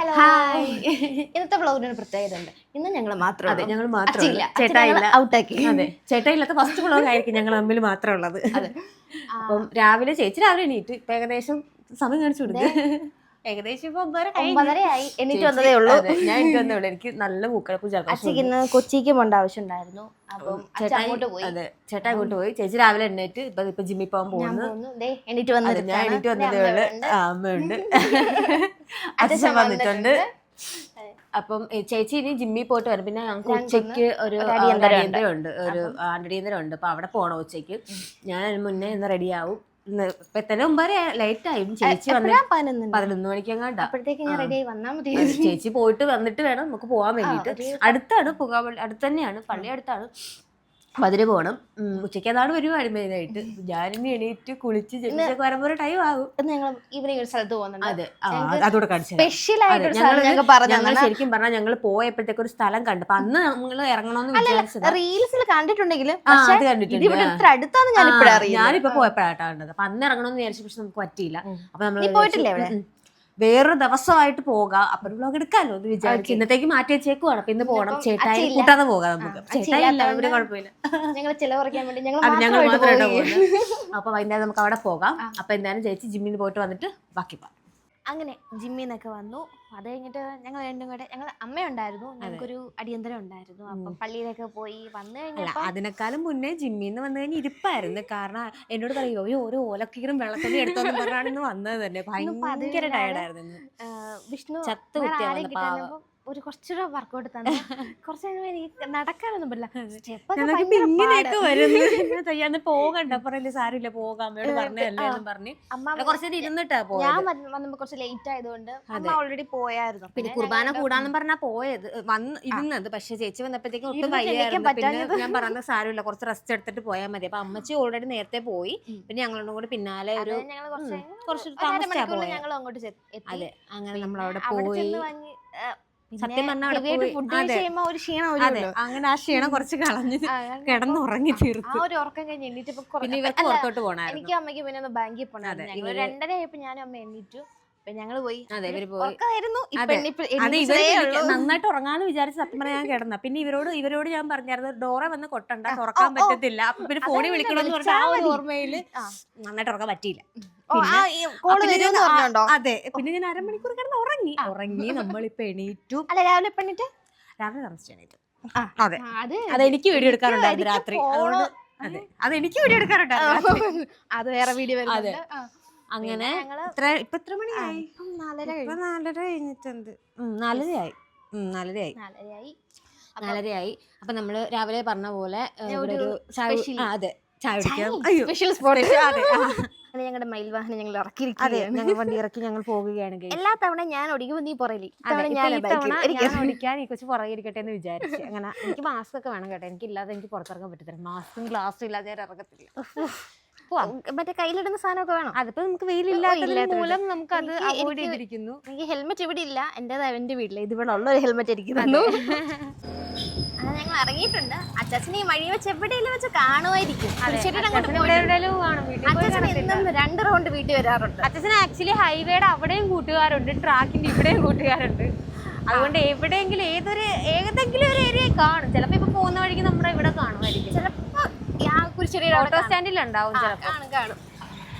Hello hi. ഇന്നത്തെ വ്ളോഗിന് പ്രത്യേകത ഉണ്ട് ഇന്ന് ഞങ്ങൾ മാത്രം അതെ ഞങ്ങൾ മാത്രം മാത്രമല്ല ചേട്ടായില്ല. ഔട്ടാക്കി അതെ ചേട്ടായില്ലാത്ത ഫസ്റ്റ് വ്ളോഗ് ആയിരിക്കും ഞങ്ങൾ തമ്മിൽ മാത്രം ഉള്ളത്. അപ്പം രാവിലെ ചേച്ചി രാവിലെ എണീറ്റ് ഇപ്പൊ ഏകദേശം സമയം കാണിച്ചു കൊടുത്ത് ഏകദേശം ഇപ്പൊ. ഒമ്പതരയായി വന്നതേ ഉള്ളൂ. ഞാൻ എനിക്ക് വന്നേ ഉള്ളൂ. എനിക്ക് നല്ല അച്ഛക്ക് ഇന്ന് കൊച്ചിക്ക് പോണ്ട ആവശ്യം ഉണ്ടായിരുന്നു അപ്പം അച്ഛൻ അങ്ങോട്ട് പോയി. അതെ ചേട്ടാ അങ്ങോട്ട് പോയി. ചേച്ചി രാവിലെ എണ്ണേറ്റ് ഇപ്പൊ ഇപ്പൊ ജിമ്മിൽ പോകാൻ പോകുന്നു. എണീറ്റ് ഞാൻ എണീറ്റ് വന്നതേ ഉള്ളു. അമ്മയുണ്ട്. അച്ഛൻ വന്നിട്ടുണ്ട്. അപ്പം ചേച്ചി ഇനി ജിമ്മി പോയിട്ട് വരും. പിന്നെ ഞങ്ങൾക്ക് ഉച്ചയ്ക്ക് ഒരു അടിയന്തരം ഉണ്ട്. ഒരു അടിയന്തരം ഉണ്ട്. അപ്പൊ അവിടെ പോണോ ഉച്ചയ്ക്ക്. ഞാൻ മുന്നേ ഇന്ന് റെഡിയാവും എത്തന്നെ മുമ്പേ ലേറ്റ് ആയി. ചേച്ചി പതിനൊന്ന് മണിക്ക് എങ്ങാണ്ടാ. ചേച്ചി പോയിട്ട് വന്നിട്ട് വേണം നമുക്ക് പോകാൻ വേണ്ടിട്ട് അടുത്താണ് പുകാവള്ളി അടുത്ത് തന്നെയാണ്. പള്ളി അടുത്താണ്. അതിന് പോകണം ഉച്ചയ്ക്ക് അതാണ് വരുവാണ് മെയിനായിട്ട് ഞാനിനി എണീറ്റ് കുളിച്ച് ജനിച്ചൊക്കെ വരുമ്പോ ഒരു ടൈം ആകും. ഞങ്ങൾ ഈവനിങ് ഒരു സ്ഥലത്ത് പോകുന്നുണ്ട്. അതെ. അതോടെ സ്പെഷ്യൽ ആയിട്ട് ഞങ്ങൾ ശരിക്കും പറഞ്ഞാൽ ഞങ്ങൾ പോയപ്പോഴത്തേക്ക് ഒരു സ്ഥലം കണ്ടു. അപ്പൊ അന്ന് നമ്മൾ ഇറങ്ങണമെന്ന് വിചാരിച്ചത്. റീൽസിൽ കണ്ടിട്ടുണ്ടെങ്കിൽ ഇത്ര അടുത്താന്ന് ഞാൻ ഞാനിപ്പോ പോയപ്പോഴാണ് കണ്ടത്. അപ്പൊ അന്ന് ഇറങ്ങണമെന്ന് വിചാരിച്ചു പക്ഷെ നമുക്ക് പറ്റിയില്ല. അപ്പൊ നമ്മൾ പോയിട്ടില്ല? വേറൊരു ദിവസമായിട്ട് പോകാം അപ്പൊ ഒരു വ്ലോഗ് എടുക്കാലോ എന്ന് വിചാരിച്ചു. ഇന്നത്തേക്ക് മാറ്റി വെച്ചേക്കുവാണ് അപ്പൊ ഇന്ന് പോകണം ചേട്ടായി കൂട്ടാതെ പോകാം നമുക്ക്. ചേട്ടായി ഒരു കുഴപ്പമില്ല. ഞങ്ങൾ ചിലവറിക്കാൻ വേണ്ടി ഞങ്ങൾ അത് ഞങ്ങൾ മാത്രമായിട്ട് പോകുന്നത് അപ്പൊ വൈകുന്നേരം നമുക്ക് അവിടെ പോകാം. അപ്പൊ എന്തായാലും ചേച്ചി ജിമ്മിന് പോയിട്ട് വന്നിട്ട് ബാക്കി പോകാം അങ്ങനെ ജിമ്മിൽ നിന്നൊക്കെ വന്നു. അത് കഴിഞ്ഞിട്ട് ഞങ്ങൾ രണ്ടും കൂടെ ഞങ്ങൾ അമ്മയുണ്ടായിരുന്നു. ഞങ്ങൾക്കൊരു അടിയന്തരം ഉണ്ടായിരുന്നു. അപ്പം പള്ളിയിലൊക്കെ പോയി വന്നു കഴിഞ്ഞാൽ കഴിഞ്ഞപ്പോൾ അതിനേക്കാളും മുന്നേ ജിമ്മിൽ നിന്ന് വന്നു കഴിഞ്ഞാൽ ഇരിപ്പായിരുന്നു. കാരണം എന്നോട് പറയോ അയ്യോ ഒരു ഓലക്കീറും വെള്ളത്തിൽ എടുത്തോന്ന് പറഞ്ഞാണ് വന്നത് തന്നെ. ഭയങ്കര ടയർഡായിരുന്നു. വിഷ്ണു ചത്ത് കുത്തിയാ ഒരു കുറച്ചുകൂടെ വർക്കൗട്ട് തന്നെ. കുറച്ച് എനിക്ക് നടക്കാനൊന്നും പറ്റില്ല. ഇങ്ങനെയൊക്കെ. വരുന്നു. തയ്യാന്ന് പോകണ്ട. പറയില്ല സാരില്ല പോകാം. അമ്മയോട് പറഞ്ഞല്ലേ പറഞ്ഞ് അമ്മ കുറച്ച് ഇരുന്നിട്ടാ ഞാൻ പോയത്. വന്ന- വന്നപ്പോ കുറച്ച് ലേറ്റ് ആയതുകൊണ്ട് അമ്മ ഓൾറെഡി പോയായിരുന്നു. പിന്നെ കുർബാന കൂടാന്ന് പറഞ്ഞാ പോയത്. വന്ന് ഇരുന്നത്. പക്ഷെ ചേച്ചി വന്നപ്പോഴത്തേക്കും ഒട്ടും വയ്യായിരുന്നു. പിന്നെ ഞാൻ പറഞ്ഞ സാരമില്ല. കുറച്ച് റെസ്റ്റ് എടുത്തിട്ട് പോയാൽ മതി. അപ്പൊ അമ്മച്ചി ഓൾറെഡി നേരത്തെ പോയി. പിന്നെ ഞങ്ങളോടും കൂടി പിന്നാലെ ഒരു കുറച്ച് താമസിച്ചാ പോയത് അതെ അങ്ങനെ നമ്മൾ അവിടെ പോയി. സത്യം പറഞ്ഞാൽ ഒരു ക്ഷീണം അതെ. അങ്ങനെ ആ ക്ഷീണം കുറച്ച് കളഞ്ഞ് കിടന്നുറങ്ങി തീർത്തു. ആ ഒരു ഉറക്കം കഴിഞ്ഞ് പിന്നെ ഇവർക്ക് പുറത്തോട്ട് പോണായിരുന്നു. എനിക്ക് അമ്മയ്ക്ക് പിന്നെ ഒന്ന് ബാങ്കിൽ ഇവർ രണ്ടര ആയപ്പോ ഞാനും അമ്മ എണീറ്റു. അപ്പൊ ഞങ്ങൾ പോയി. ഇപ്പൊ നന്നായിട്ട് ഉറങ്ങാന്ന് വിചാരിച്ച് സത്യം പറഞ്ഞാൽ ഞാൻ കിടന്ന. പിന്നെ ഇവരോട് ഇവരോട് ഞാൻ പറഞ്ഞായിരുന്നു ഡോറ വന്ന് കൊട്ടണ്ട തുറക്കാൻ. പറ്റത്തില്ല. അപ്പൊ പിന്നെ ഫോണിൽ വിളിക്കണം വിളിക്കണമെന്ന് പറഞ്ഞ ആ ഒരു മതി. ഓർമ്മയിൽ നന്നായിട്ട് ഉറക്കാൻ പറ്റിയില്ല. അതെ. പിന്നെ ഞാൻ അരമണിക്കൂർ കിടന്ന് ഉറങ്ങി. ഉറങ്ങി നമ്മൾ നമ്മളിപ്പോ എണീറ്റു. അല്ല രാവിലെ രാവിലെ താമസിച്ചു എണീറ്റു. അതെ. അത് എനിക്ക് വീഡിയോ എടുക്കാറുണ്ടായിരുന്നു രാത്രി. അതുകൊണ്ട് അതെ അത്. എനിക്ക് വീഡിയോ എടുക്കാറുണ്ടായിരുന്നു അത് വേറെ വീഡിയോ അതെ. അങ്ങനെ ഇപ്പൊ എത്ര മണിയായി? ഇപ്പം നാലര കഴിഞ്ഞിട്ടുണ്ട്. നാലരയായി. നാലരയായി. നാലരയായി. നാലരയായി. അപ്പൊ നമ്മൾ രാവിലെ പറഞ്ഞ പോലെ ഇവിടെ ഒരു ചായ അതെ. ചായ സ്പെഷ്യൽ സ്പോട്ട് അങ്ങനെ ഞങ്ങളുടെ മയിൽ വാഹനം ഞങ്ങൾ അതെ ഇറക്കിയിരിക്കുകയാണ് ഞങ്ങൾ വണ്ടി ഇറക്കി ഞങ്ങൾ guys. എല്ലാ തവണ ഞാൻ ഒടിക്കുമ്പോൾ നീ പുറകിൽ ഞാൻ ഓടിക്കാൻ ഈ കൊച്ചു പുറകെ ഇരിക്കട്ടെ എന്ന് വിചാരിച്ചു. അങ്ങനെ എനിക്ക് മാസ്ക് ഒക്കെ വേണം കേട്ടോ. എനിക്ക് ഇല്ലാതെ എനിക്ക് പുറത്തിറങ്ങാൻ പറ്റത്തില്ല. മാസ്കും ഗ്ലാസും ഇല്ലാതെ ഞാൻ ഇറങ്ങത്തില്ല. മറ്റേ കയ്യിലിടുന്ന സാധനമൊക്കെ വേണം? അതിപ്പോ നമുക്ക് വെയിലില്ലാത്തത് ഇല്ലാത്തത് മൂലം നമുക്ക് അത് അവോയ്ഡ് ചെയ്തിരിക്കുന്നു. എനിക്ക് ഹെൽമെറ്റ് ഇവിടെ ഇല്ല. എന്റേത് അവന്റെ വീട്ടിൽ. ഇത് ഇവിടെ ഉള്ള ഒരു ഹെൽമെറ്റ് എനിക്ക് തന്നു. അങ്ങനെ ഞങ്ങൾ ഇറങ്ങിയിട്ടുണ്ട്. അച്ചാച്ചനെ ഈ വഴി വെച്ച് എവിടെയെങ്കിലും വെച്ച് കാണുമായിരിക്കും. അങ്ങോട്ട് രണ്ട് റൗണ്ട് വീട്ടിൽ വരാറുണ്ട്. അച്ഛന് ആക്ച്വലി ഹൈവേയുടെ അവിടെയും കൂട്ടുകാരുണ്ട്. ട്രാക്കിന്റെ ഇവിടെയും കൂട്ടുകാരുണ്ട്. അതുകൊണ്ട് എവിടെയെങ്കിലും ഏതൊരു ഏതെങ്കിലും ഒരു ഏരിയ കാണും. ചിലപ്പോ ഇപ്പൊ പോകുന്ന വഴിക്ക് നമ്മുടെ ഇവിടെ കാണുമായിരിക്കും. ചിലപ്പോ ഓട്ടോ സ്റ്റാൻഡിൽ ഉണ്ടാവും കാണും.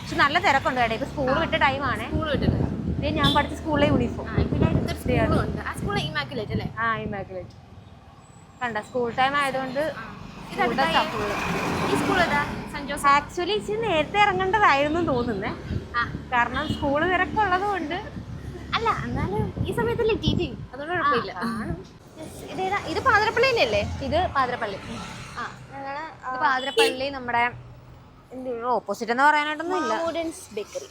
പക്ഷെ നല്ല തിരക്കുണ്ട് കേട്ടോ. ഇപ്പൊ സ്കൂൾ വിട്ട ടൈമാണ് സ്കൂൾ ഇത് ഞാൻ പഠിച്ച സ്കൂളിലെ യൂണിഫോം ആ സ്കൂൾ ഇമാക്കുലേറ്റ് കണ്ട ടൈം ആയതുകൊണ്ട് ആക്ച്വലി ഇച്ചിരി നേരത്തെ ഇറങ്ങേണ്ടതായിരുന്നു തോന്നുന്നേ. കാരണം സ്കൂൾ തിരക്കുള്ളത് കൊണ്ട്. അല്ല എന്നാലും ഈ സമയത്ത് ടി ടി അതുകൊണ്ട് കുഴപ്പമില്ല. ഇത് പാതിരപ്പള്ളി തന്നെയല്ലേ ഇത് പാതിരപ്പള്ളി. പാതിരപ്പള്ളി നമ്മുടെ ഓപ്പോസിറ്റ് എന്ന് പറയാനായിട്ടൊന്നും ഇല്ല. മാമ്പുഡൻസ് ബേക്കറി.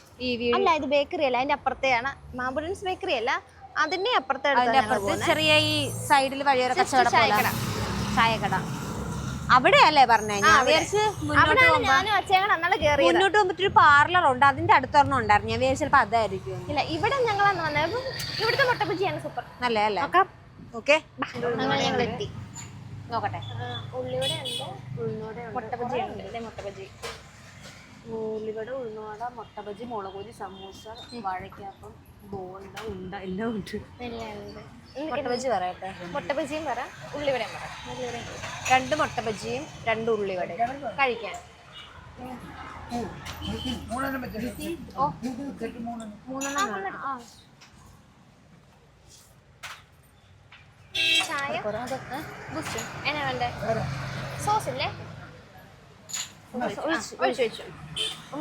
അല്ല ഇത് ബേക്കറി അല്ല അതിന്റെ അപ്പുറത്തെയാണ്. മാമ്പുഡൻസ് ബേക്കറി അല്ല അതിന്റെ അപ്പുറത്തെ അതിന്റെ അപ്പുറത്ത് ചെറിയ ഈ സൈഡിൽ വഴിയൊരു കച്ചവട ചായക്കട. അവിടെ അല്ലേ പറഞ്ഞേ? ഞാൻ വിചാരിച്ച് മുന്നോട്ട് പോകുമ്പോ ഒരു പാർലർ ഉണ്ട്. അതിന്റെ അടുത്തൊരെണ്ണം ഉണ്ടായിരുന്നു. ഞാൻ വിചാരിച്ചു ചിലപ്പോ അതായിരിക്കും ഇല്ല ഇവിടെ ഞങ്ങൾ ഇവിടുത്തെ മുട്ടപ്പച്ചിയാണ് സൂപ്പർ. നല്ല അല്ലേ ഓക്കെ ഞങ്ങൾ എത്തി. നോക്കട്ടെ ഉള്ളിവട ഉണ്ട് മുട്ടപ്പച്ചി ഉണ്ട് അല്ലേ മുട്ടബജി ഉള്ളിവട ഉഴുന്നുവട മുട്ടബജി മുളകുപൊരി സമൂസ വാഴയ്ക്കാപ്പം ബോണ്ട ഉണ്ട എല്ലാം ഉണ്ട് എല്ലാം ഉണ്ട് മുട്ട ബജി പറയട്ടെ മുട്ടബജിയും പറ ഉള്ളിവടയും പറ ഉള്ളിവടയും രണ്ട് മുട്ടബജിയും രണ്ട് ഉള്ളിവട കഴിക്കാൻ മൂന്നെണ്ണം ആ ചായ ബൂസ്റ്റ് എന്നാ വേണ്ടേ? സോസ് ഇല്ലേ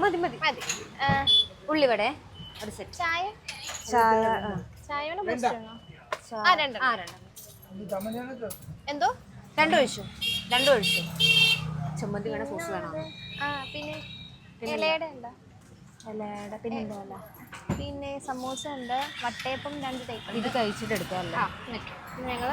മതി മതി. മതി. ഉള്ളിവട. ഒരു സെറ്റ് ചായ ചായ ചായ വേണോ ബൂസ്റ്റ് വേണോ ആ രണ്ട് ആ എന്തോ? രണ്ടു ഒഴിച്ചു. രണ്ടു ഒഴിച്ചു. ചമ്മന്തി വേണം സോസ് വേണം? ആ പിന്നെ ഇലയുടെ ഉണ്ടോ? അല്ലേടെ പിന്നെ സമൂസ ഉണ്ട് വട്ടയപ്പം രണ്ട് ടൈപ്പ് ഇത് കഴിച്ചിട്ട് എടുക്കാമല്ലോ ഞങ്ങൾ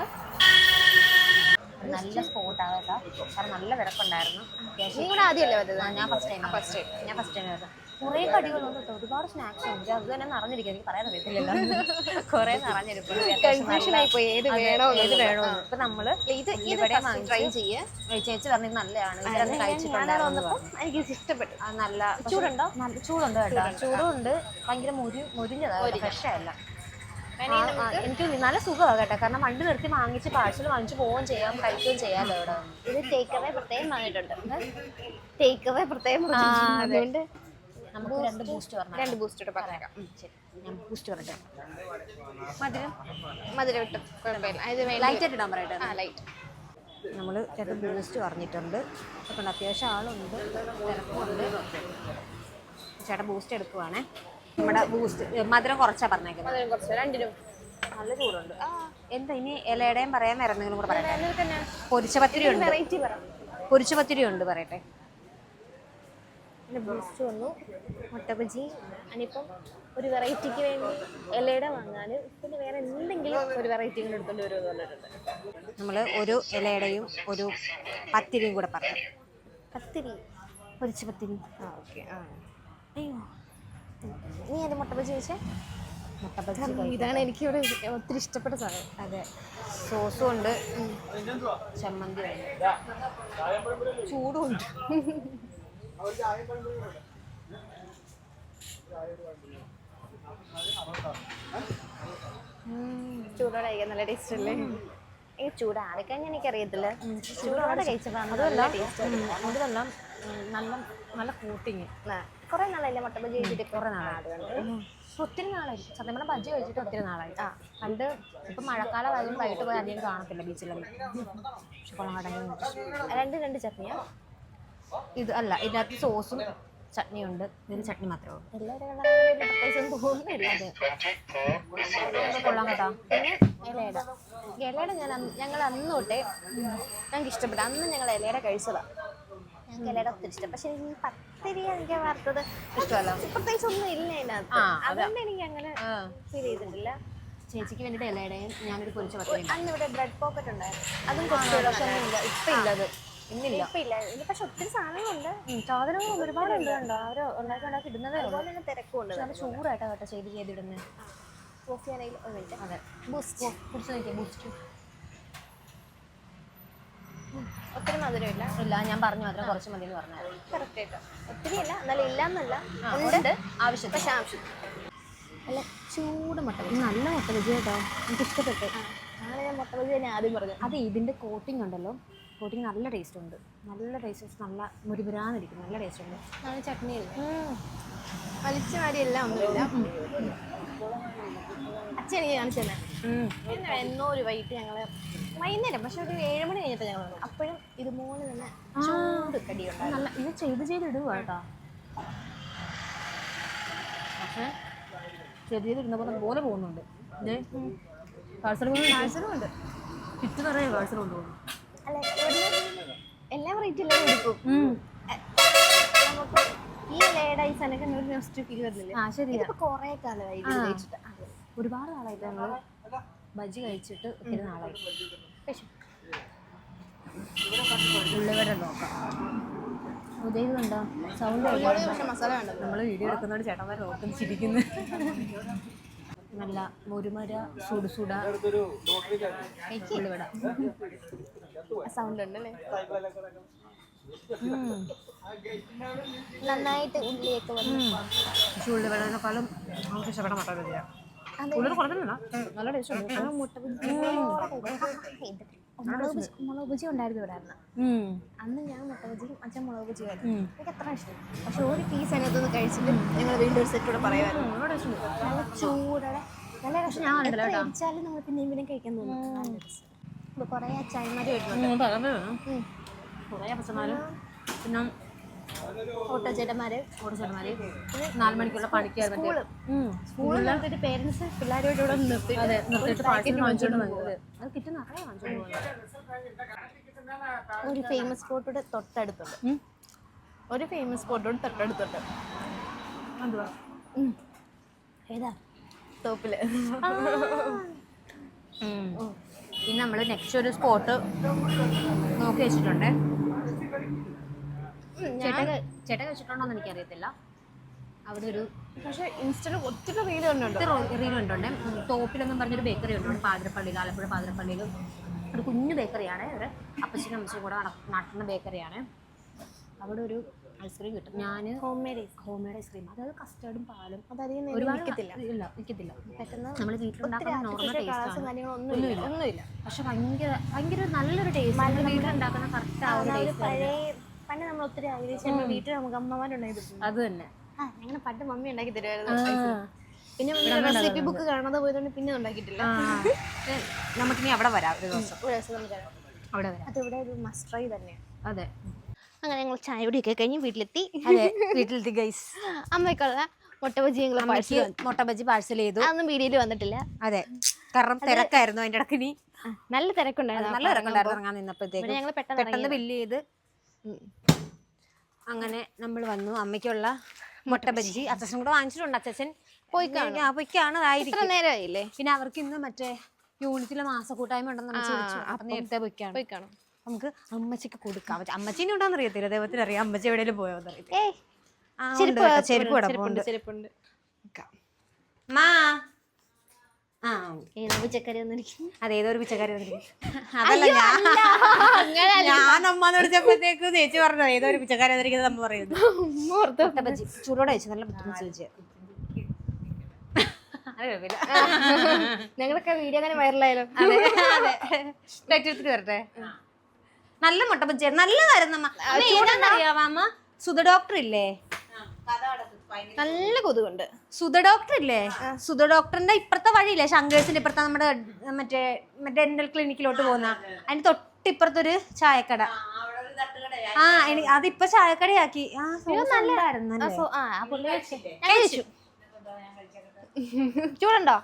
നല്ല സ്പോട്ടാണ് കേട്ടോ. കാരണം നല്ല തിരക്കുണ്ടായിരുന്നു അത്യാവശ്യം കൂടെ ആദ്യമല്ലേ വരുന്നത് ഞാൻ ഫസ്റ്റ് ടൈം ഫസ്റ്റ് ടൈം ഞാൻ ഫസ്റ്റ് ടൈം വരുന്നത് കുറേ കടികളുണ്ട് കേട്ടോ. ഒരുപാട് സ്നാക്സ് ഉണ്ട്. അത് തന്നെ നിറഞ്ഞിരിക്കും. എനിക്ക് പറയാൻ അറിയത്തില്ലല്ലോ. കുറേ നിറഞ്ഞിരിക്കും പോയി ഏത് വേണോ ഏത് വേണോ ഇപ്പൊ നമ്മൾ ഇത് ഇവിടെ ട്രൈ ചെയ്യേ. ചേച്ചി പറഞ്ഞത് നല്ലതാണ്. ഇവരൊന്ന് കഴിച്ചിട്ടുണ്ടായിരുന്നു എനിക്ക് ഇഷ്ടപ്പെട്ടു. നല്ല ചൂടുണ്ടോ? നല്ല ചൂടുണ്ട് കേട്ടോ. ചൂടുണ്ട്. ഭയങ്കര മുരി മുരിഞ്ഞതാണ് ഫ്രഷ് അല്ല എനിക്ക് നല്ല സുഖമാണ് കേട്ടോ. കാരണം വണ്ടി നിർത്തി വാങ്ങിച്ച് പാഴ്സൽ വാങ്ങിച്ച് പോവുകയും ചെയ്യാം കഴിക്കുകയും ചെയ്യാമല്ലോ ഇവിടെ. ഇത് ടേക്ക് അവേ പ്രത്യേകം വന്നിട്ടുണ്ട് ടേക്ക് അവേ പ്രത്യേകം. അതുകൊണ്ട് നമുക്ക് രണ്ട് ബൂസ്റ്റ് പറഞ്ഞു രണ്ട് ബൂസ്റ്റ് പറഞ്ഞേക്കാം. ശരി. ഞാൻ ബൂസ്റ്റ് പറഞ്ഞേ മധുരം? മധുരം ഇട്ട് കുഴപ്പമില്ല. ലൈറ്റ് ഇടാൻ പറയട്ടെ. ആ ലൈറ്റ് നമ്മൾ രണ്ട് ബൂസ്റ്റ് പറഞ്ഞിട്ടുണ്ട്. അപ്പോൾ അത്യാവശ്യം ആളുണ്ട്. തിരക്കുണ്ട് ചേട്ടാ ബൂസ്റ്റ് എടുക്കുവാണേ. നമ്മുടെ ബൂസ്റ്റ് മധുരം കുറച്ചാ പറഞ്ഞേക്കുന്നത്. മധുരം കുറച്ച് രണ്ടിനും നല്ല ചൂടുണ്ട്. എന്താ ഇനി ഇലയുടെയും പറയാൻ വേറെ എന്തെങ്കിലും കൂടെ പറയാം പൊരിച്ച പത്തിരി ഉണ്ട്. പൊരിച്ച പത്തിരി ഉണ്ട് പറയട്ടെ? ബൂസ്റ്റ് വന്നു. മുട്ട ബജി അനിപ്പം ഒരു വെറൈറ്റിക്ക് വേണ്ടി ഇലയുടെ വാങ്ങാൻ പിന്നെ വേറെ എന്തെങ്കിലും ഒരു വെറൈറ്റി കൂടെ എടുത്തോണ്ട് വരുമെന്നുള്ളത് നമ്മൾ ഒരു ഇലയുടെയും ഒരു പത്തിരിയും കൂടെ പറഞ്ഞു പത്തിരി. പൊരിച്ച പത്തിരി. ആ ഓക്കെ ആ. അയ്യോ. നീ എന്റെ മുട്ട ബജി വെച്ചേ മുട്ട ബജി ഇതാണ് എനിക്ക് ഇവിടെ ഒത്തിരി ഇഷ്ടപ്പെട്ട സാധനം. അതെ. സോസും ഉണ്ട്. ചമ്മന്തി ഉണ്ട്. ചൂടും ഉണ്ട്. ചൂടോടെ കഴിക്കാൻ നല്ല ടേസ്റ്റ് അല്ലേ? ഈ ചൂടാറിക്കഴിഞ്ഞാൽ എനിക്കറിയത്തില്ല. ചൂടോടെ കഴിച്ചപ്പോൾ അതുമല്ല ടേസ്റ്റ് അതുമല്ല നല്ല നല്ല കൂട്ടിങ്. കുറേ നാളല്ലേ മുട്ട ബജി കഴിച്ചിട്ട് കുറേ നാളായി. ഒത്തിരി നാളായി. സത്യം പറഞ്ഞാൽ ബജ്ജി കഴിച്ചിട്ട് ഒത്തിരി നാളായി. ആ. പണ്ട് ഇപ്പൊ മഴക്കാലം ആയാലും വൈകിട്ട് പോയി അധികം കാണത്തില്ല ബീച്ചിലൊന്നും പക്ഷെ കുളങ്ങടങ്ങി രണ്ട് രണ്ട് ചട്നിയാ? ഇത് അല്ല ഇതിനകത്ത് സോസും ചട്നിയുണ്ട്. ഇതിന് ചട്നി മാത്രമേ ഉള്ളൂ. എല്ലാവരും തോന്നുന്നില്ല കൊള്ളാം കേട്ടോ. പിന്നെ ഇലയുടെ. ഇലയുടെ ഞാൻ ഞങ്ങൾ അന്ന് തൊട്ടേ ഞങ്ങൾക്ക് ഇഷ്ടപ്പെട്ട അന്ന് ഞങ്ങൾ ഇലയുടെ കഴിച്ചതാ. ഇലയുടെ ഒത്തിരി ഇഷ്ടം പക്ഷെ എനിക്ക് ഈ പത്തിരി എനിക്ക് വറുത്തത് ഇഷ്ടമല്ല പ്രത്യേകിച്ച് ഒന്നും ഇല്ല അതിനകത്ത് അതുകൊണ്ട് എനിക്ക് അങ്ങനെ ഫീൽ ചെയ്തിട്ടില്ല ചേച്ചിക്ക് വേണ്ടിയിട്ട് ഇലയുടെയും ഞാനൊരു പൊരിച്ച പത്തിരി അന്ന് ഇവിടെ ബ്രെഡ് പോക്കറ്റ് ഉണ്ടായിരുന്നു അതും കുറച്ച് പക്ഷെ ഇല്ല ഇപ്പൊ ഇല്ലത് ഇന്നില്ല ഇപ്പം ഇല്ല ഇനി പക്ഷെ ഒത്തിരി സാധനങ്ങളുണ്ട് സാധനങ്ങൾ ഒരുപാടുണ്ട് കണ്ടോ അവർ ഉണ്ടാക്കി ഉണ്ടാക്കി ഇടുന്നതേ അതുപോലെ തന്നെ തിരക്കുണ്ട് നല്ല ചൂടായിട്ടാ കേട്ടോ ചെയ്ത് ചെയ്തിടുന്നത് കോഫി ഒരു മിനിറ്റ് അതെ ബൂസ്റ്റ് കുറിച്ച് നോക്കിയാൽ ബൂസ്റ്റ് ഒത്തിരി മധുരമില്ല. ഇല്ല ഞാൻ പറഞ്ഞു മാത്രം കുറച്ച് മതി എന്ന് പറഞ്ഞു കറക്റ്റ് ആയിട്ട്. ഒത്തിരി എന്നാലും ഇല്ല എന്നല്ല. ഉണ്ട്. ആവശ്യത്തിന്. പക്ഷെ ആവശ്യം. അല്ല ചൂട് മുട്ട നല്ല മുട്ട ബജി കേട്ടോ. എനിക്ക് ഇഷ്ടപ്പെട്ടു ആണ് ഞാൻ മുട്ട ബജി തന്നെ ആദ്യം പറഞ്ഞത്. അത് ഇതിന്റെ കോട്ടിംഗ് ഉണ്ടല്ലോ. കോട്ടിംഗ് നല്ല ടേസ്റ്റ് ഉണ്ട്. നല്ല ടേസ്റ്റ് നല്ല മുരുപുരാന്നിരിക്കും നല്ല ടേസ്റ്റ് ഉണ്ട്. നല്ല ചട്നി വലിച്ച മാരി എല്ലാം ഒന്നുമില്ല. അച്ഛൻ എനിക്ക് കാണിച്ചു തന്നെ. എന്നോ ഒരു വൈകിട്ട് ഞങ്ങൾ വൈകുന്നേരം പക്ഷെ ഒരു ഏഴ് മണി കഴിഞ്ഞപ്പോൾ ഞങ്ങൾ വന്നു അപ്പോഴും ഇതുപോലെ തന്നെ ചൂട് കടിയുണ്ട് നല്ല ഇത് ചെയ്ത് ചെയ്ത് ഇടുക കേട്ടോ? പക്ഷേ ചെയ്ത് ചെയ്ത് ഇടുന്ന പോലെ പോലെ പോകുന്നുണ്ട്. പാഴ്സൽ പാഴ്സലും ഉണ്ട് കിറ്റ് നിറയെ പാഴ്സൽ കൊണ്ടുപോകുന്നു അല്ല ഇവിടുന്ന് എല്ലാ വെറൈറ്റി എല്ലാം എടുക്കും. നമുക്ക് ഈ ഇലയുടെ ഈ സാധനമൊക്കെ ഒരു നെക്സ്റ്റ് ഫീൽ വരുന്നില്ല ആ ശരിയാ. ഇതിപ്പോ കുറേ കാലമായി ഇത് കഴിച്ചിട്ട് അതെ. ഒരുപാട് നാളായിട്ട് ഞങ്ങൾ ബജ്ജി കഴിച്ചിട്ട് ഒത്തിരി നാളായി. ഉള്ളിവരെ നോക്കാം. ഉദയത് കണ്ടോ സൗണ്ട് നമ്മൾ വീഡിയോ എടുക്കുന്നോട് ചേട്ടന്മാർ നോക്കി ചിരിക്കുന്നു. നല്ല മുരുമര സുടുസുട ഉള്ളിവട. സൗണ്ട് ഉണ്ടല്ലേ. നന്നായിട്ട് ഉള്ളിയൊക്കെ വന്നു പക്ഷെ ഉള്ളിവടനേക്കാളും നമുക്ക് ഇഷ്ടപ്പെട്ട മുട്ട ബജിയാണ് കൂടുതൽ കുറഞ്ഞില്ല നല്ല ടേസ്റ്റ് മുട്ട മുളക് ബജി മുളക് ബജി ഉണ്ടായിരുന്നു ഇവിടെ അന്ന് ഞാൻ മുട്ട ബജിയും അച്ഛൻ മുളക് ബജി ആയിരുന്നു. എനിക്ക് അത്ര ഇഷ്ടം. പക്ഷെ ഒരു പീസ് അതിനകത്തൊന്ന് കഴിച്ചിട്ട് ഞങ്ങൾ വീണ്ടും ഒരു സെറ്റ് കൂടെ പറയുമായിരുന്നു. നല്ല ചൂടോടെ. നല്ല രസം. ഞാൻ കണ്ടല്ലോ കഴിച്ചാലും നമ്മൾ പിന്നെയും പിന്നെയും കഴിക്കാൻ തോന്നുന്നു കുറേ അച്ചായന്മാർ വരുന്നുണ്ട്. കുറേ അപ്പച്ചന്മാരും പിന്നെ ഓട്ടോ ചേട്ടന്മാര് നാല് മണിക്കുള്ള പണിക്ക് സ്കൂൾ. സ്കൂളിൽ നിർത്തിയിട്ട് പേരൻസ് പിള്ളേരോട് ഇവിടെ നിർത്തി അതെ നിർത്തിയിട്ട് പാഴ്സൽ വാങ്ങിച്ചോണ്ട് വന്നത്. അത് കിറ്റ് നിറയെ വാങ്ങിച്ചോണ്ട് പോകുന്നത് ഒരു ഫേമസ് സ്പോട്ടോട് തൊട്ടടുത്തുണ്ട്. ഒരു ഫേമസ് സ്പോട്ടോട് തൊട്ടടുത്തുണ്ട്. എന്തുവാ. ഏതാ? ടോപ്പിൽ. ഇനി നമ്മൾ നെക്സ്റ്റ് ഒരു സ്പോട്ട് നോക്കി വെച്ചിട്ടുണ്ട്. ചേട്ടൻ വെച്ചിട്ടുണ്ടോന്ന് എനിക്കറിയത്തില്ല. അവിടെ ഒരു പക്ഷേ ഇൻസ്റ്റയിൽ ഒത്തിരി റീൽ കണ്ടുണ്ട് ടോപ്പിലെന്നും പറഞ്ഞൊരു ബേക്കറി ഉണ്ട് പാതിരപ്പള്ളിയിൽ ആലപ്പുഴ പാതിരപ്പള്ളിയിൽ. ഒരു കുഞ്ഞു ബേക്കറിയാണ് ഒരു അപ്പച്ചനും അമ്മച്ചും കൂടെ നട- നടത്തുന്ന ബേക്കറിയാണ് അവിടെ ഒരു ഐസ്ക്രീം കിട്ടും. ഞാൻ home made home made ice cream അതായത് കസ്റ്റേർഡും പാലും. നേരം ഒരുപാട് നിൽക്കത്തില്ല ഇല്ല നിൽക്കത്തില്ല പെട്ടെന്ന് നമ്മൾ വീട്ടിലുണ്ടാക്കുന്ന നോർമൽ ടേസ്റ്റ് ഒന്നുമില്ല. പക്ഷെ ഭയങ്കര ഭയങ്കര നല്ലൊരു ടേസ്റ്റ് വീട്ടിലുണ്ടാക്കുന്ന കറക്റ്റ് ആ ഒരു ടേസ്റ്റ് പണ്ട് നമ്മൾ ഒത്തിരി ആഗ്രഹിച്ചു വീട്ടിൽ നമുക്ക് അമ്മമാരുണ്ടായിരുന്നു അത് തന്നെ. ആ ഞങ്ങൾ പണ്ട് മമ്മി ഉണ്ടാക്കി തരുമായിരുന്നു പിന്നെ റെസിപ്പി ബുക്ക് കാണാതെ പോയതുകൊണ്ട് പിന്നെ ഉണ്ടാക്കിയിട്ടില്ല. നമുക്കിനി അവിടെ വരാം ഒരു ദിവസം. ഒരു ദിവസം നമുക്ക് കാണാം. അവിടെ വരാം. അത് ഇവിടെ ഒരു മസ്റ്റ് ട്രൈ തന്നെയാണ് അതെ. അങ്ങനെ ഞങ്ങൾ ചായ കുടിയൊക്കെ കഴിഞ്ഞ് വീട്ടിലെത്തി. അതെ വീട്ടിലെത്തി ഗൈസ് അമ്മയ്ക്കുള്ള മുട്ട ബജി ഞങ്ങൾ അമ്മയ്ക്ക് മുട്ട ബജി പാഴ്സൽ ചെയ്തു. അതൊന്നും വീഡിയോയിൽ വന്നിട്ടില്ല. അതെ കാരണം തിരക്കായിരുന്നു അതിന്റെ ഇടയ്ക്ക് ഇനി. നല്ല തിരക്കുണ്ടായിരുന്നു നല്ല തിരക്കുണ്ടായിരുന്നു ഇറങ്ങാൻ നിന്നപ്പോഴത്തേക്ക്. ഞങ്ങൾ പെട്ടെന്ന് പെട്ടെന്ന് ബില്ല് ചെയ്ത്. അങ്ങനെ നമ്മൾ വന്നു. അമ്മയ്ക്കുള്ള മുട്ട ബജ്ജി. അച്ഛൻ കൂടെ വാങ്ങിച്ചിട്ടുണ്ട്. അച്ഛൻ പോയിക്കാണ് നേരമായില്ലേ പിന്നെ അവർക്ക് ഇന്ന് മറ്റേ യൂണിറ്റിലെ മാസക്കൂട്ടായ്മ ഉണ്ടെന്ന് നമ്മൾ ചോദിച്ചു അപ്പൊ നേരത്തെ പോയിക്കാണ് പോയി കാണും. നമുക്ക് അമ്മച്ചിക്ക് കൊടുക്കാം. അമ്മച്ചിനെ ഉണ്ടാന്ന് അറിയത്തില്ല ദൈവത്തിന് അറിയാം. അമ്മച്ചി എവിടെയെങ്കിലും പോയോന്ന് അറിയത്തില്ല ചെരുപ്പ് ചെരുപ്പ് ചെരുപ്പുണ്ട് ചെരുപ്പുണ്ട്. മാ. ആ ഏ നമ്മൾ ചക്കര ഒന്നിരിക്കും അതേതോ ഒരു പിച്ചക്കാരി വന്നിരിക്കുന്നു. അതല്ല ഞാൻ ഞാൻ അമ്മന്ന് വിളിച്ചപ്പോഴത്തേക്ക് ചേച്ചി പറഞ്ഞു ഏതോ ഒരു പിച്ചക്കാരി വന്നിരിക്കുന്നത് അമ്മ ചൂടോടെ നല്ല ബുദ്ധിമുട്ട് ഞങ്ങളൊക്കെ വീഡിയോ അങ്ങനെ വൈറലായാലോ? അതെ അതെ. തെറ്റെടുത്തിട്ട് വരട്ടെ. നല്ല മുട്ട പച്ച നല്ലതായിരുന്നു അമ്മ. സുധ ഡോക്ടർ ഇല്ലേ? നല്ല കൊതുകുണ്ട്. സുധ ഡോക്ടർ ഇല്ലേ? സുധ ഡോക്ടറിന്റെ ഇപ്പുറത്തെ വഴിയില്ലേ? ശങ്കേഴ്സിന്റെ ഇപ്പുറത്തെ നമ്മുടെ മറ്റേ ഡെന്റൽ ക്ലിനിക്കിലോട്ട് പോകുന്ന? അതിന്റെ തൊട്ടിപ്പുറത്തൊരു ചായക്കട. ആ എനിക്ക് അതിപ്പോ ചായക്കടയാക്കി. ആ കഴിച്ചു. ചൂടുണ്ടോ?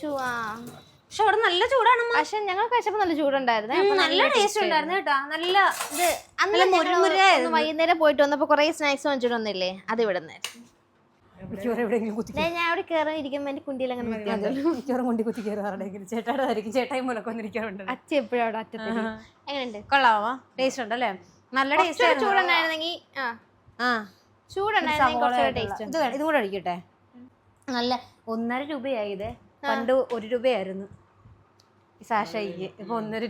ചൂ ആ. പക്ഷെ അവിടെ നല്ല ചൂടാണ് പക്ഷെ ഞങ്ങൾ കഴിച്ചപ്പോ നല്ല ചൂടുണ്ടായിരുന്നു. നല്ല ടേസ്റ്റ് ഉണ്ടായിരുന്നു കേട്ടോ. നല്ല ഇത് അന്ന് നല്ല ഞങ്ങൾ വൈകുന്നേരം പോയിട്ട് വന്നപ്പോ കൊറേ സ്നാക്സ് വാങ്ങിച്ചിട്ട് വന്നില്ലേ അത് ഇവിടെ ഞാൻ അവിടെ കയറാൻ ഇരിക്കുമ്പോ എന്റെ കുണ്ടിയിൽ അങ്ങനെ മിക്കവാറും കുത്തി കയറി ആരുടെയെങ്കിലും. ചേട്ടായിട്ടായിരിക്കും ചേട്ടായി മുലക്ക് വന്നിരിക്കാറുണ്ട്. അച്ഛ എപ്പോഴും അവിടെ അറ്റത്ത്. എങ്ങനെയുണ്ട്? കൊള്ളാവോ? ടേസ്റ്റ് ഉണ്ടല്ലേ? നല്ല ടേസ്റ്റ് ചൂടുണ്ടായിരുന്നെങ്കിൽ ആ. ആ. ചൂടുണ്ടായിരുന്നെങ്കിൽ ഇത് കൂടെ അടിക്കട്ടെ നല്ല ഒന്നര രൂപയായി ഇത്. പണ്ട് ഒരു രൂപയായിരുന്നു. സാഷയ്ക്ക് ഇപ്പൊ ഒന്നര.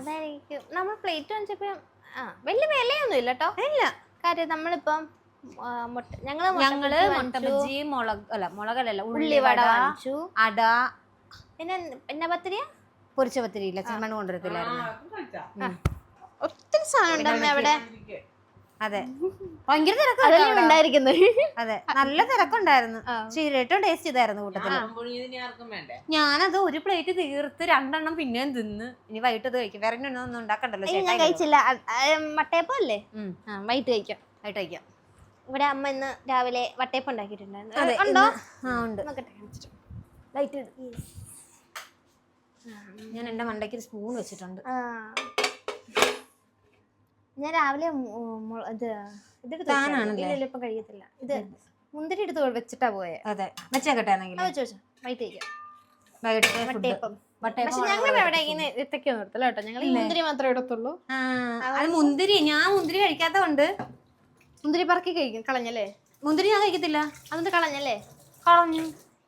അതായിരിക്കും. നമ്മൾ പ്ലേറ്റ് വാങ്ങിച്ചപ്പോ ആ വലിയ വിലയൊന്നും ഇല്ല. കേട്ടോ ഇല്ല കാര്യം നമ്മളിപ്പം മുട്ട ഞങ്ങൾ ഞങ്ങൾ മുട്ട മുളക് അല്ല മുളകല്ല ഉള്ളിവട വാങ്ങിച്ചു. അട. പിന്നെ പിന്നെ പത്തിരിയ? പൊരിച്ച പത്തിരി ഇല്ല ചെമ്മണ് കൊണ്ടുവരത്തില്ലായിരുന്നു. ഒത്തിരി സാധനം ഉണ്ടായിരുന്നു അവിടെ. അതെ. ഭയങ്കര തിരക്കാണ് അതല്ലേ ഉണ്ടായിരിക്കുന്നത് അതെ. നല്ല തിരക്കുണ്ടായിരുന്നു. ചീരട്ടും ടേസ്റ്റ് ചെയ്തായിരുന്നു കൂട്ടത്തിൽ. ഞാനത് ഒരു പ്ലേറ്റ് തീർത്ത് രണ്ടെണ്ണം പിന്നെയും തിന്ന്. ഇനി വൈകിട്ട് ഇത് കഴിക്കും. വേറെ ഒന്നും ഉണ്ടാക്കണ്ടല്ലോ ഞാൻ കഴിച്ചില്ല. വട്ടയപ്പം അല്ലേ വൈകിട്ട് കഴിക്കാം. വൈകിട്ട് കഴിക്കാം. ഇവിടെ അമ്മ ഇന്ന് രാവിലെ വട്ടയപ്പം ഉണ്ടാക്കിയിട്ടുണ്ടായിരുന്നു. അതെ ഞാൻ എന്റെ മണ്ടയ്ക്ക് സ്പൂൺ വെച്ചിട്ടുണ്ട്. ആ. ഞാൻ രാവിലെ ഇത് ഇപ്പം കഴിയത്തില്ല. ഇത് മുന്തിരി എടുത്ത് വെച്ചിട്ടാ പോയെ. അതെ. വെച്ചേക്കട്ടെ ആണെങ്കിൽ വെച്ചോ വെച്ചോ. വൈകിട്ട് കഴിക്കാം വൈകിട്ട് വട്ടയപ്പം. പക്ഷെ ഞങ്ങൾ എവിടെ ഇങ്ങനെ എത്തക്കൊന്നും എടുത്തല്ലോ കേട്ടോ. ഞങ്ങൾ ഈ മുന്തിരി മാത്രമേ എടുത്തുള്ളൂ. മുന്തിരി ഞാൻ മുന്തിരി കഴിക്കാത്തതുകൊണ്ട്. മുന്തിരി പറക്കി കഴിക്കും. കളഞ്ഞല്ലേ? മുന്തിരി ഞാൻ കഴിക്കത്തില്ല. അതൊന്നും കളഞ്ഞല്ലേ? കളഞ്ഞു.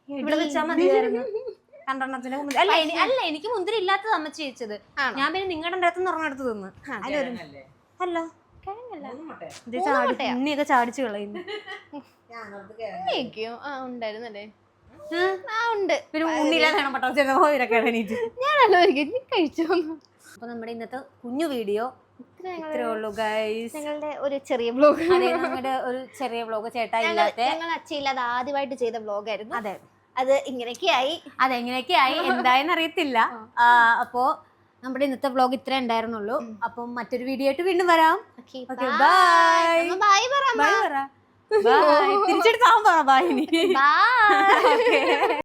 ഇവിടെ വെച്ചാൽ മതിയായിരുന്നു. രണ്ടെണ്ണത്തിന്റെ മുന്തിരി. അല്ല അല്ല എനിക്ക് മുന്തിരി ഇല്ലാത്തത് അമ്മ ചേച്ചത് ഞാൻ പിന്നെ നിങ്ങളുടെ അടുത്ത് ഉറങ്ങെടുത്ത് തിന്ന്. അതിലൊരു അല്ല ഇത് ചാടി ഉണ്ണിയൊക്കെ ചാടിച്ചു കളയുന്നു. കഴിക്കും ആ ഉണ്ടായിരുന്നല്ലേ? ആ ഉണ്ട്. പിന്നെ വേണം എണീറ്റ്. ഞാനല്ലോ കഴിച്ചു? അപ്പൊ നമ്മുടെ ഇന്നത്തെ കുഞ്ഞു വീഡിയോ ഇത്രേ ഉള്ളൂ ഗൈസ് ഞങ്ങളുടെ ഒരു ചെറിയ ബ്ലോഗ് അതെ നമ്മുടെ ഒരു ചെറിയ വ്ലോഗ് ചേട്ടാ ഇല്ലാത്ത ഞങ്ങൾ അച്ഛയില്ലാതെ ആദ്യമായിട്ട് ചെയ്ത ബ്ലോഗായിരുന്നു അതെ. അത് ഇങ്ങനെയൊക്കെയായി അതെങ്ങനെയൊക്കെ ആയി? എന്തായെന്ന് അറിയത്തില്ല. ആ, അപ്പോ നമ്മുടെ ഇന്നത്തെ വ്ലോഗ് ഇത്ര ഉണ്ടായിരുന്നുള്ളൂ. അപ്പം മറ്റൊരു വീഡിയോ ആയിട്ട് വീണ്ടും വരാം. തിരിച്ചെടുത്താൻ പറ